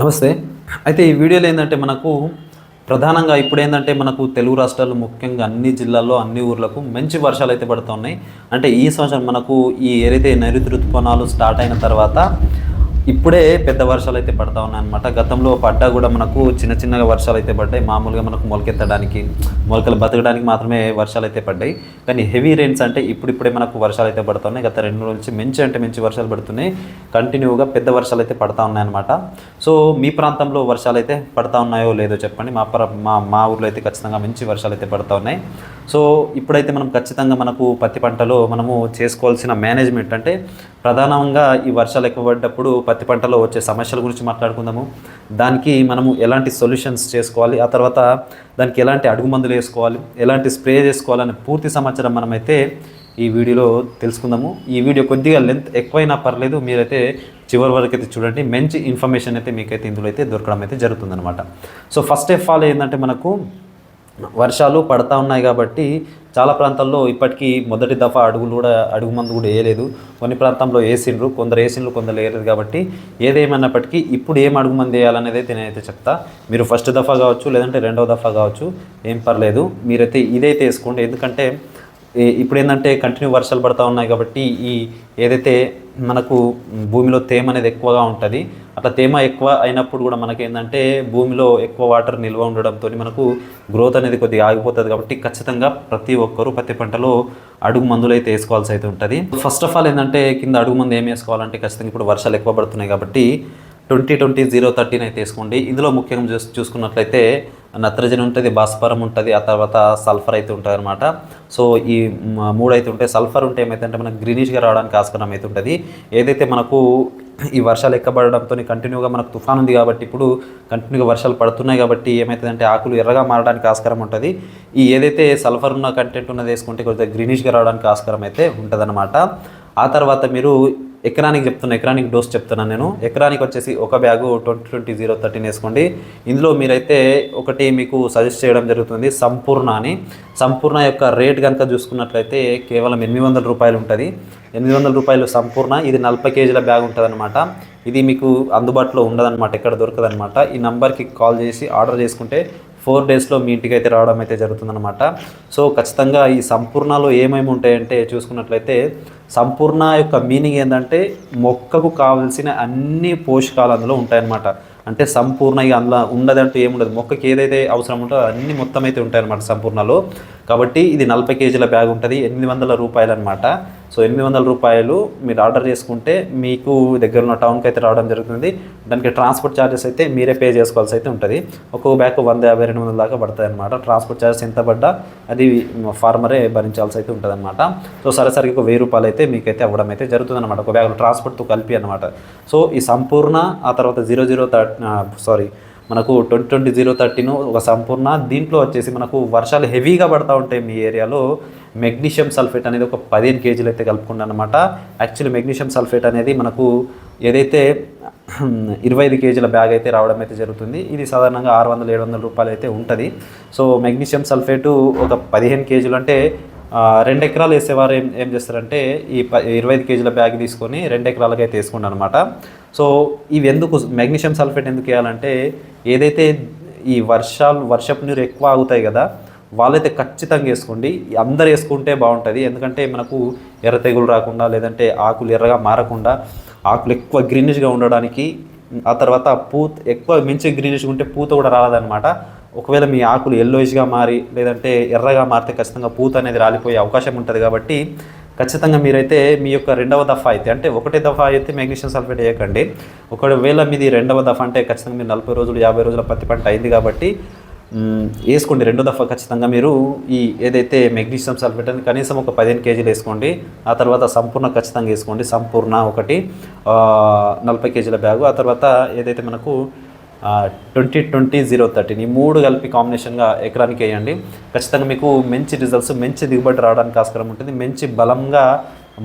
నమస్తే. అయితే ఈ వీడియోలో ఏంటంటే మనకు ప్రధానంగా ఇప్పుడు ఏంటంటే మనకు తెలుగు రాష్ట్రాలు ముఖ్యంగా అన్ని జిల్లాల్లో అన్ని ఊర్లకు మంచి వర్షాలు అయితే పడుతున్నాయి. అంటే ఈ సంవత్సరం మనకు ఈ ఏదైతే నైరుతి ఋతుపవనాలు స్టార్ట్ అయిన తర్వాత ఇప్పుడే పెద్ద వర్షాలు అయితే పడతా ఉన్నాయి అనమాట గతంలో పడ్డా కూడా మనకు చిన్న చిన్నగా వర్షాలు అయితే పడ్డాయి. మామూలుగా మనకు మొలకెత్తడానికి మొలకలు బతకడానికి మాత్రమే వర్షాలు అయితే పడ్డాయి. కానీ హెవీ రెయిన్స్ అంటే ఇప్పుడిప్పుడే మనకు వర్షాలు అయితే పడుతున్నాయి గత రెండు రోజుల నుంచి మంచి అంటే మంచి వర్షాలు పడుతున్నాయి. కంటిన్యూగా పెద్ద వర్షాలు అయితే పడతా ఉన్నాయన్నమాట. సో మీ ప్రాంతంలో వర్షాలు అయితే పడతా ఉన్నాయో లేదో చెప్పండి. మా ప్ర మా మా ఊర్లో అయితే ఖచ్చితంగా మంచి వర్షాలు అయితే పడతా ఉన్నాయి. సో ఇప్పుడైతే మనం ఖచ్చితంగా మనకు పత్తి పంటలో మనము చేసుకోవాల్సిన మేనేజ్మెంట్ అంటే ప్రధానంగా ఈ వర్షాలు ఎక్కువ పడ్డప్పుడు పత్తి పంటలో వచ్చే సమస్యల గురించి మాట్లాడుకుందాము. దానికి మనము ఎలాంటి సొల్యూషన్స్ చేసుకోవాలి ఆ తర్వాత దానికి ఎలాంటి అడుగు మందులు వేసుకోవాలి ఎలాంటి స్ప్రే చేసుకోవాలని పూర్తి సమాచారం మనమైతే ఈ వీడియోలో తెలుసుకుందాము. ఈ వీడియో కొద్దిగా లెంత్ ఎక్కువైనా పర్లేదు మీరైతే చివరి వరకు అయితే చూడండి. మంచి ఇన్ఫర్మేషన్ అయితే మీకైతే ఇందులో అయితే దొరకడం అయితే జరుగుతుందన్నమాట. సో ఫస్ట్ ఆఫ్ ఆల్ ఏంటంటే మనకు వర్షాలు పడతా ఉన్నాయి కాబట్టి చాలా ప్రాంతాల్లో ఇప్పటికీ మొదటి దఫా అడుగులు కూడా అడుగు మందు కూడా వేయలేదు. కొన్ని ప్రాంతంలో వేసిండ్రు కొందరు వేసిండ్రు కొందరు వేయలేదు కాబట్టి ఏదేమైనప్పటికీ ఇప్పుడు ఏం అడుగు మంది వేయాలనేది అయితే నేనైతే చెప్తా. మీరు ఫస్ట్ దఫా కావచ్చు లేదంటే రెండవ దఫా కావచ్చు ఏం పర్లేదు. మీరైతే ఇదైతే వేసుకోండి ఎందుకంటే ఇప్పుడు ఏంటంటే కంటిన్యూ వర్షాలు పడతా ఉన్నాయి కాబట్టి ఈ ఏదైతే మనకు భూమిలో తేమ అనేది ఎక్కువగా ఉంటుంది. అట్లా తేమ ఎక్కువ అయినప్పుడు కూడా మనకి ఏంటంటే భూమిలో ఎక్కువ వాటర్ నిల్వ ఉండడంతో మనకు గ్రోత్ అనేది కొద్దిగా ఆగిపోతుంది కాబట్టి ఖచ్చితంగా ప్రతి ఒక్కరూ పత్తి పంటలో అడుగు మందులు అయితే వేసుకోవాల్సి అయితే ఉంటుంది. ఫస్ట్ ఆఫ్ ఆల్ ఏంటంటే కింద అడుగు మందు ఏం వేసుకోవాలంటే ఖచ్చితంగా ఇప్పుడు వర్షాలు ఎక్కువ పడుతున్నాయి కాబట్టి ట్వంటీ ట్వంటీ జీరో థర్టీన్ అయితే వేసుకోండి. ఇందులో ముఖ్యంగా చూస్ చూసుకున్నట్లయితే నత్రజని ఉంటుంది భాస్వరం ఉంటుంది ఆ తర్వాత సల్ఫర్ అయితే ఉంటుంది అనమాట సో ఈ మూడైతే మూడు అయితే ఉంటాయి. సల్ఫర్ ఉంటే ఏమైతే మనకు గ్రీనిష్గా రావడానికి ఆస్కారం అయితే ఉంటుంది. ఏదైతే మనకు ఈ వర్షాలు ఎక్కబడడంతో కంటిన్యూగా మనకు తుఫాన్ ఉంది కాబట్టి ఇప్పుడు కంటిన్యూగా వర్షాలు పడుతున్నాయి కాబట్టి ఏమవుతుందంటే ఆకులు ఎర్రగా మారడానికి ఆస్కారం ఉంటుంది. ఈ ఏదైతే సల్ఫర్ ఉన్న కంటెంట్ ఉన్నది వేసుకుంటే కొద్దిగా గ్రీనిష్గా రావడానికి ఆస్కారం అయితే ఉంటుందన్నమాట. ఆ తర్వాత మీరు ఎకరానికి చెప్తున్నా ఎకరానికి డోస్ చెప్తున్నాను నేను. ఎకరానికి వచ్చేసి ఒక bag twenty twenty zero thirteen వేసుకోండి. ఇందులో మీరైతే ఒకటి మీకు సజెస్ట్ చేయడం జరుగుతుంది సంపూర్ణ అని. సంపూర్ణ యొక్క రేట్ కనుక చూసుకున్నట్లయితే కేవలం ఎనిమిది వందల రూపాయలు ఉంటుంది. ఎనిమిది వందల రూపాయలు సంపూర్ణ ఇది నలభై కేజీల బ్యాగ్ ఉంటుంది ఇది మీకు అందుబాటులో ఉండదన్నమాట ఎక్కడ దొరకదనమాట ఈ నంబర్కి కాల్ చేసి ఆర్డర్ చేసుకుంటే ఫోర్ డేస్లో మీ ఇంటికి అయితే రావడం అయితే జరుగుతుందన్నమాట. సో ఖచ్చితంగా ఈ సంపూర్ణలో ఏమేమి ఉంటాయంటే చూసుకున్నట్లయితే సంపూర్ణ యొక్క మీనింగ్ ఏంటంటే మొక్కకు కావలసిన అన్ని పోషకాలు అందులో ఉంటాయన్నమాట. అంటే సంపూర్ణ ఇక అందులో ఉండదంటూ ఏముండదు. మొక్కకి ఏదైతే అవసరం ఉంటుందో అన్ని మొత్తం అయితే ఉంటాయన్నమాట సంపూర్ణలో. కాబట్టి ఇది నలభై కేజీల బ్యాగ్ ఉంటుంది ఎనిమిది వందల రూపాయలు అనమాట సో ఎనిమిది వందల రూపాయలు మీరు ఆర్డర్ చేసుకుంటే మీకు దగ్గర ఉన్న టౌన్కి అయితే రావడం జరుగుతుంది. దానికి ట్రాన్స్పోర్ట్ ఛార్జెస్ అయితే మీరే పే చేసుకోవాల్సి అయితే ఉంటుంది. ఒక్కొక్క బ్యాగ్ వంద యాభై రెండు వందల దాకా పడుతుంది అనమాట ట్రాన్స్పోర్ట్ ఛార్జెస్ ఎంత పడ్డా అది ఫార్మరే భరించాల్సి అయితే ఉంటుంది అనమాట సో సరాసరికి ఒక వెయ్యి రూపాయలు అయితే మీకైతే అవ్వడం అయితే జరుగుతుంది అనమాట ఒక బ్యాగ్ ట్రాన్స్పోర్ట్తో కలిపి అనమాట సో ఈ సంపూర్ణ ఆ తర్వాత జీరో జీరో సారీ మనకు ట్వంటీ ట్వంటీ జీరో థర్టీను ఒక సంపూర్ణ దీంట్లో వచ్చేసి మనకు వర్షాలు హెవీగా పడతా ఉంటాయి మీ ఏరియాలో. మెగ్నీషియం సల్ఫేట్ అనేది ఒక పదిహేను కేజీలు అయితే కలుపుకున్నాను అనమాట యాక్చువల్లీ మెగ్నీషియం సల్ఫేట్ అనేది మనకు ఏదైతే ఇరవై ఐదు కేజీల బ్యాగ్ అయితే రావడం అయితే జరుగుతుంది. ఇది సాధారణంగా ఆరు వందల ఏడు వందల రూపాయలు అయితే ఉంటుంది. సో మెగ్నీషియం సల్ఫేటు ఒక పదిహేను కేజీలు అంటే రెండు ఎకరాలు వేసేవారు ఏం ఏం చేస్తారంటే ఈ ప ఇరవై ఐదు కేజీల బ్యాగ్ తీసుకొని రెండు ఎకరాలకి అయితే వేసుకుంటాను అనమాట సో ఇవి ఎందుకు మెగ్నీషియం సల్ఫేట్ ఎందుకు వేయాలంటే ఏదైతే ఈ వర్షాలు వర్షపు నీరు ఎక్కువ ఆగుతాయి కదా వాళ్ళైతే ఖచ్చితంగా వేసుకోండి. అందరు వేసుకుంటే బాగుంటుంది. ఎందుకంటే మనకు ఎర్ర తెగులు రాకుండా లేదంటే ఆకులు ఎర్రగా మారకుండా ఆకులు ఎక్కువ గ్రీనిష్గా ఉండడానికి ఆ తర్వాత పూత ఎక్కువ మించి గ్రీనిష్గా ఉంటే పూత కూడా రాలేదన్నమాట. ఒకవేళ మీ ఆకులు ఎల్లోయిష్గా మారి లేదంటే ఎర్రగా మారితే ఖచ్చితంగా పూత అనేది రాలిపోయే అవకాశం ఉంటుంది కాబట్టి ఖచ్చితంగా మీరైతే మీ యొక్క రెండవ దఫా అయితే అంటే ఒకటే దఫా అయితే మెగ్నీషియం సల్ఫేట్ వేయకండి. ఒకవేళ మీది రెండవ దఫా అంటే ఖచ్చితంగా మీరు నలభై రోజులు యాభై రోజుల పత్తి పంట అయింది కాబట్టి వేసుకోండి రెండో దఫా ఖచ్చితంగా మీరు ఈ ఏదైతే మెగ్నీషియం సల్ఫేట్ అని కనీసం ఒక పదిహేను కేజీలు వేసుకోండి. ఆ తర్వాత సంపూర్ణ ఖచ్చితంగా వేసుకోండి. సంపూర్ణ ఒకటి నలభై కేజీల బ్యాగు. ఆ తర్వాత ఏదైతే మనకు ట్వంటీ ట్వంటీ జీరో థర్టీన్ ఈ మూడు కలిపి కాంబినేషన్గా ఎకరానికి వేయండి. ఖచ్చితంగా మీకు మంచి రిజల్ట్స్ మంచి దిగుబడి రావడానికి ఆస్కారం ఉంటుంది. మంచి బలంగా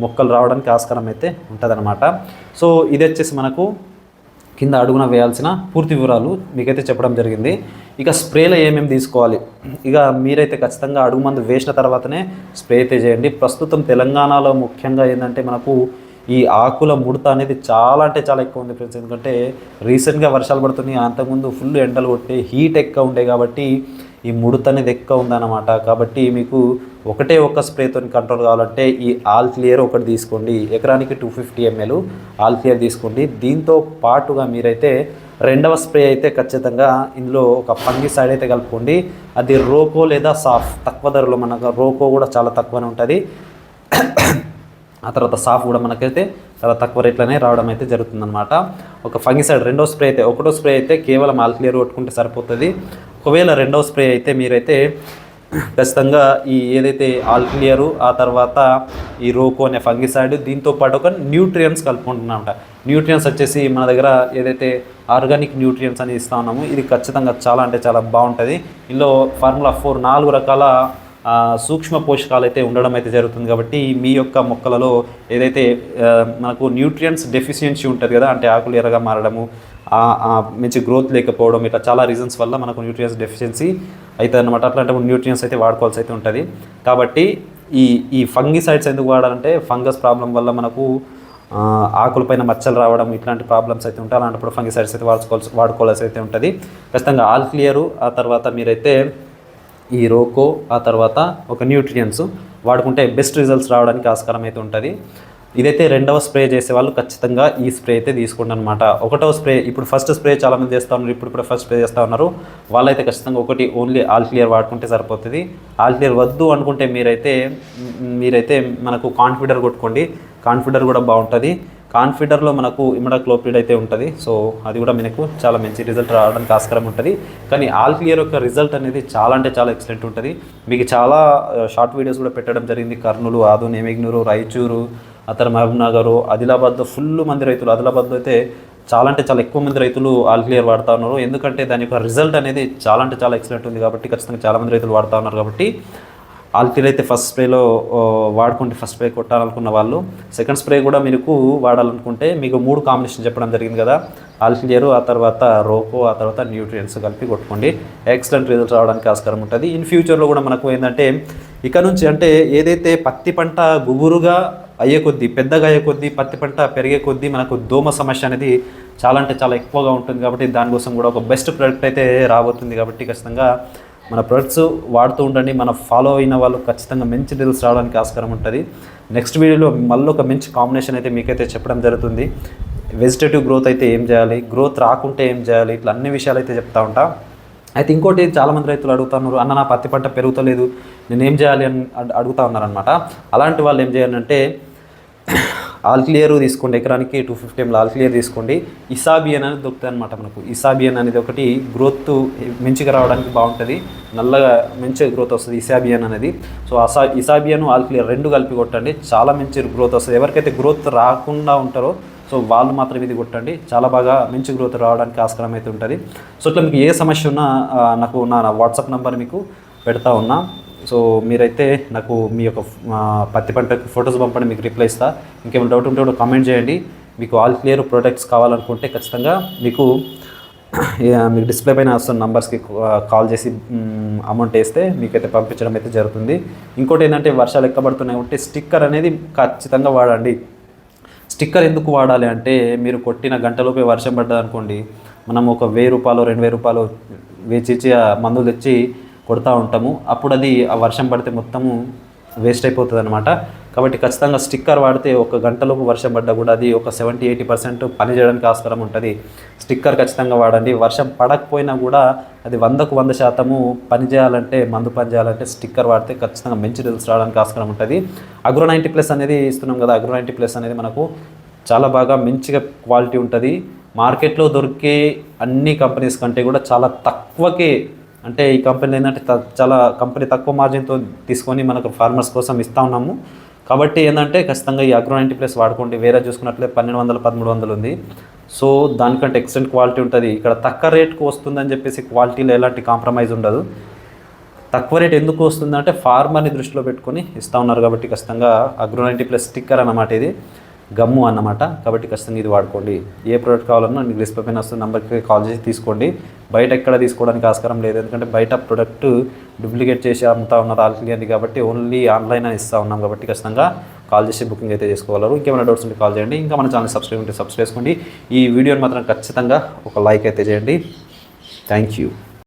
మొక్కలు రావడానికి ఆస్కారం అయితే ఉంటుందన్నమాట. సో ఇది వచ్చేసి మనకు కింద అడుగున వేయాల్సిన పూర్తి వివరాలు మీకైతే చెప్పడం జరిగింది. ఇక స్ప్రేలో ఏమేమి తీసుకోవాలి? ఇక మీరైతే ఖచ్చితంగా అడుగు మందు వేసిన తర్వాతనే స్ప్రే అయితే చేయండి. ప్రస్తుతం తెలంగాణలో ముఖ్యంగా ఏంటంటే మనకు ఈ ఆకుల ముడత అనేది చాలా అంటే చాలా ఎక్కువ ఉంది ఫ్రెండ్స్. ఎందుకంటే రీసెంట్గా వర్షాలు పడుతున్నాయి. అంతకుముందు ఫుల్ ఎండలు కొట్టే హీట్ ఎక్కువ ఉండే కాబట్టి ఈ ముడత అనేది ఎక్కువ ఉందన్నమాట. కాబట్టి మీకు ఒకటే ఒక్క స్ప్రేతో కంట్రోల్ కావాలంటే ఈ ఆల్ క్లియర్ ఒకటి తీసుకోండి. ఎకరానికి two fifty ML all clear తీసుకోండి. దీంతో పాటుగా మీరైతే రెండవ స్ప్రే అయితే ఖచ్చితంగా ఇందులో ఒక పంగి సైడ్ అయితే కలుపుకోండి. అది రోకో లేదా సాఫ్ తక్కువ ధరలో మనకు రోకో కూడా చాలా తక్కువనే ఉంటుంది. ఆ తర్వాత సాఫ్ కూడా మనకైతే చాలా తక్కువ రేట్లోనే రావడం అయితే జరుగుతుందన్నమాట. ఒక ఫంగిసైడ్ రెండో స్ప్రే అయితే ఒకటో స్ప్రే అయితే కేవలం ఆల్ క్లియర్ కొట్టుకుంటే సరిపోతుంది. ఒకవేళ రెండో స్ప్రే అయితే మీరైతే ఖచ్చితంగా ఈ ఏదైతే ఆల్ క్లియరు ఆ తర్వాత ఈ రోకో అనే ఫంగిసైడ్ దీంతో పాటు ఒక న్యూట్రియన్స్ కలుపుకుంటున్నామంట. న్యూట్రియన్స్ వచ్చేసి మన దగ్గర ఏదైతే ఆర్గానిక్ న్యూట్రియన్స్ అని ఇస్తా ఉన్నాము ఇది ఖచ్చితంగా చాలా అంటే చాలా బాగుంటుంది. ఇందులో ఫార్ములా ఫోర్ నాలుగు రకాల సూక్ష్మ పోషకాలు అయితే ఉండడం అయితే జరుగుతుంది కాబట్టి మీ యొక్క మొక్కలలో ఏదైతే మనకు న్యూట్రియంట్స్ డెఫిషియన్సీ ఉంటుంది కదా అంటే ఆకులు ఎర్రగా మారడము మంచి గ్రోత్ లేకపోవడం ఇట్లా చాలా రీజన్స్ వల్ల మనకు న్యూట్రియన్స్ డెఫిషియన్సీ అవుతుంది అనమాట అట్లాంటప్పుడు న్యూట్రియన్స్ అయితే వాడుకోవాల్సి అయితే ఉంటుంది. కాబట్టి ఈ ఈ ఫంగిసైడ్స్ ఎందుకు వాడాలంటే ఫంగస్ ప్రాబ్లం వల్ల మనకు ఆకులపైన మచ్చలు రావడం ఇట్లాంటి ప్రాబ్లమ్స్ అయితే ఉంటాయి. అలాంటప్పుడు ఫంగిసైడ్స్ అయితే వాడుకోవాల్సి వాడుకోవాల్సి అయితే ఉంటుంది. ఖచ్చితంగా ఆల్ క్లియరు. ఆ తర్వాత మీరైతే ఈ రోకో ఆ తర్వాత ఒక న్యూట్రియన్స్ వాడుకుంటే బెస్ట్ రిజల్ట్స్ రావడానికి ఆస్కారం అయితే ఉంటుంది. ఇదైతే రెండవ స్ప్రే చేసే వాళ్ళు ఖచ్చితంగా ఈ స్ప్రే అయితే తీసుకోండి అనమాట ఒకటవ స్ప్రే ఇప్పుడు ఫస్ట్ స్ప్రే చాలామంది చేస్తూ ఉన్నారు ఇప్పుడు కూడా ఫస్ట్ స్ప్రే చేస్తూ ఉన్నారు. వాళ్ళైతే ఖచ్చితంగా ఒకటి ఓన్లీ ఆల్ క్లియర్ వాడుకుంటే సరిపోతుంది. ఆల్ క్లియర్ వద్దు అనుకుంటే మీరైతే మీరైతే మనకు కాన్ఫిడర్ కొట్టుకోండి. కాన్ఫిడర్ కూడా బాగుంటుంది. కాన్ఫిడర్లో మనకు ఇమిడాక్లోపిడ్ అయితే ఉంటుంది. సో అది కూడా మనకు చాలా మంచి రిజల్ట్ రావడానికి ఆస్కారం ఉంటుంది. కానీ ఆల్ క్లియర్ యొక్క రిజల్ట్ అనేది చాలా అంటే చాలా ఎక్సలెంట్ ఉంటుంది. మీకు చాలా uh, షార్ట్ వీడియోస్ కూడా పెట్టడం జరిగింది. కర్నూలు ఆదు నేమిగ్నూరు రాయచూరు అతను మహబూబ్నగర్ ఆదిలాబాద్లో ఫుల్ మంది రైతులు ఆదిలాబాద్లో అయితే చాలా అంటే చాలా ఎక్కువ మంది రైతులు ఆల్ క్లియర్ వాడుతూ ఉన్నారు. ఎందుకంటే దాని యొక్క రిజల్ట్ అనేది చాలా అంటే చాలా ఎక్సలెంట్ ఉంది కాబట్టి ఖచ్చితంగా చాలా మంది రైతులు వాడుతూ ఉన్నారు కాబట్టి ఆల్కిల్ అయితే ఫస్ట్ స్ప్రేలో వాడుకుంటే ఫస్ట్ స్ప్రే కొట్టాలనుకున్న వాళ్ళు. సెకండ్ స్ప్రే కూడా మీకు వాడాలనుకుంటే మీకు మూడు కాంబినేషన్ చెప్పడం జరిగింది కదా. ఆల్ఫిలియరు ఆ తర్వాత రోకో ఆ తర్వాత న్యూట్రియన్స్ కలిపి కొట్టుకోండి. ఎక్సలెంట్ రిజల్ట్ రావడానికి ఆస్కారం ఉంటుంది. ఇన్ ఫ్యూచర్లో కూడా మనకు ఏంటంటే ఇక నుంచి అంటే ఏదైతే పత్తి పంట గుబురుగా అయ్యే కొద్దీ పెద్దగా అయ్యే కొద్దీ పత్తి పంట పెరిగే కొద్దీ మనకు దోమ సమస్య అనేది చాలా అంటే చాలా ఎక్కువగా ఉంటుంది కాబట్టి దానికోసం కూడా ఒక బెస్ట్ ప్రోడక్ట్ అయితే రాబోతుంది కాబట్టి ఖచ్చితంగా మన ప్రొడక్ట్స్ వాడుతూ ఉండండి. మన ఫాలో అయిన వాళ్ళు ఖచ్చితంగా మంచి రిజల్ట్స్ రావడానికి ఆస్కారం ఉంటుంది. నెక్స్ట్ వీడియోలో మళ్ళీ ఒక మంచి కాంబినేషన్ అయితే మీకైతే చెప్పడం జరుగుతుంది. వెజిటేటివ్ గ్రోత్ అయితే ఏం చేయాలి? గ్రోత్ రాకుంటే ఏం చేయాలి? ఇట్లా అన్ని విషయాలు అయితే చెప్తా ఉంటా. అయితే ఇంకోటి చాలామంది రైతులు అడుగుతున్నారు అన్న నా పత్తి పంట పెరుగుతలేదు నేను ఏం చేయాలి? అని అడుగుతా ఉన్నారనమాట అలాంటి వాళ్ళు ఏం చేయాలంటే ఆల్ క్లియర్ తీసుకోండి. ఎకరానికి two fifty ML all clear తీసుకోండి. ఇసాబియన్ అనేది దొరుకుతుంది అనమాట మనకు. ఇసాబియన్ అనేది ఒకటి గ్రోత్ మంచిగా రావడానికి బాగుంటుంది. నల్లగా మంచిగా గ్రోత్ వస్తుంది ఇసాబియన్ అనేది. సో అసా ఇసాబియన్ ఆల్ క్లియర్ రెండు కలిపి కొట్టండి. చాలా మంచి గ్రోత్ వస్తుంది. ఎవరికైతే గ్రోత్ రాకుండా ఉంటారో సో వాళ్ళు మాత్రం ఇది కొట్టండి. చాలా బాగా మంచి గ్రోత్ రావడానికి ఆస్కారం అయితే ఉంటుంది. సో ఇట్లా మీకు ఏ సమస్య ఉన్నా నాకు నా వాట్సాప్ నెంబర్ మీకు పెడతా ఉన్నా. సో మీరైతే నాకు మీ యొక్క పత్తి పంట ఫొటోస్ పంపండి మీకు రిప్లై ఇస్తా. ఇంకేమైనా డౌట్ ఉంటే కూడా కామెంట్ చేయండి. మీకు ఆల్ క్లియర్ ప్రొడక్ట్స్ కావాలనుకుంటే ఖచ్చితంగా మీకు మీకు డిస్ప్లే పైన వస్తున్న నంబర్స్కి కాల్ చేసి అమౌంట్ వేస్తే మీకైతే పంపించడం అయితే జరుగుతుంది. ఇంకోటి ఏంటంటే వర్షాలు ఎక్కబడుతున్నాయి కాబట్టి స్టిక్కర్ అనేది ఖచ్చితంగా వాడండి. స్టిక్కర్ ఎందుకు వాడాలి అంటే మీరు కొట్టిన గంటలోపే వర్షం పడ్డదనుకోండి. మనం ఒక వెయ్యి రూపాయలు రెండు వేల రూపాయలు వేచిచ్చి ఆ మందులు తెచ్చి కొడతా ఉంటాము. అప్పుడు అది ఆ వర్షం పడితే మొత్తము వేస్ట్ అయిపోతుంది అనమాట కాబట్టి ఖచ్చితంగా స్టిక్కర్ వాడితే ఒక గంటలోపు వర్షం పడ్డా కూడా అది ఒక సెవెంటీ ఎయిటీ పర్సెంట్ పని చేయడానికి ఆస్కారం ఉంటుంది. స్టిక్కర్ ఖచ్చితంగా వాడండి. వర్షం పడకపోయినా కూడా అది వందకు వంద శాతము పని చేయాలంటే మందు పని చేయాలంటే స్టిక్కర్ వాడితే ఖచ్చితంగా మంచి రిజల్ట్స్ రావడానికి ఆస్కారం ఉంటుంది. అగ్రో నైంటీ ప్లస్ అనేది ఇస్తున్నాం కదా అగ్రో నైంటీ ప్లస్ అనేది మనకు చాలా బాగా మంచిగా క్వాలిటీ ఉంటుంది. మార్కెట్లో దొరికే అన్ని కంపెనీస్ కంటే కూడా చాలా తక్కువకే అంటే ఈ కంపెనీ ఏంటంటే చాలా కంపెనీ తక్కువ మార్జిన్తో తీసుకొని మనకు ఫార్మర్స్ కోసం ఇస్తా ఉన్నాము. కాబట్టి ఏంటంటే ఖచ్చితంగా ఈ అగ్రో నైంటీ ప్లస్ వాడుకోండి. వేరే చూసుకున్నట్లే పన్నెండు వందల పదమూడు వందలు ఉంది. సో దానికంటే ఎక్సలెంట్ క్వాలిటీ ఉంటుంది. ఇక్కడ తక్కువ రేట్కు వస్తుందని చెప్పేసి క్వాలిటీలో ఎలాంటి కాంప్రమైజ్ ఉండదు. తక్కువ రేట్ ఎందుకు వస్తుందంటే ఫార్మర్ని దృష్టిలో పెట్టుకొని ఇస్తా ఉన్నారు కాబట్టి ఖచ్చితంగా అగ్రో నైంటీ ప్లస్ స్టిక్కర్ అన్నమాట ఇది. గమ్ము అన్నమాట. కాబట్టి ఖచ్చితంగా ఇది వాడుకోండి. ఏ ప్రోడక్ట్ కావాలన్నా మీకు డిస్ప్లే పైన వస్తున్న నెంబర్కి కాల్ చేసి తీసుకోండి. బయట ఎక్కడ తీసుకోవడానికి ఆస్కారం లేదు. ఎందుకంటే బయట ప్రోడక్ట్ డూప్లికేట్ చేసి అమ్ముతా ఉన్నారు ఆల్రెడీ కాబట్టి ఓన్లీ ఆన్లైన్ అని ఇస్తా ఉన్నాం కాబట్టి ఖచ్చితంగా కాల్ చేసి బుకింగ్ అయితే చేసుకోగలరు. ఇంకేమైనా డౌట్స్ ఉంటే కాల్ చేయండి. ఇంకా మన ఛానల్ సబ్స్క్రైబ్ ఉంటే సబ్స్క్రైబ్ చేసుకోండి. ఈ వీడియోని మాత్రం ఖచ్చితంగా ఒక లైక్ అయితే చేయండి. Thank you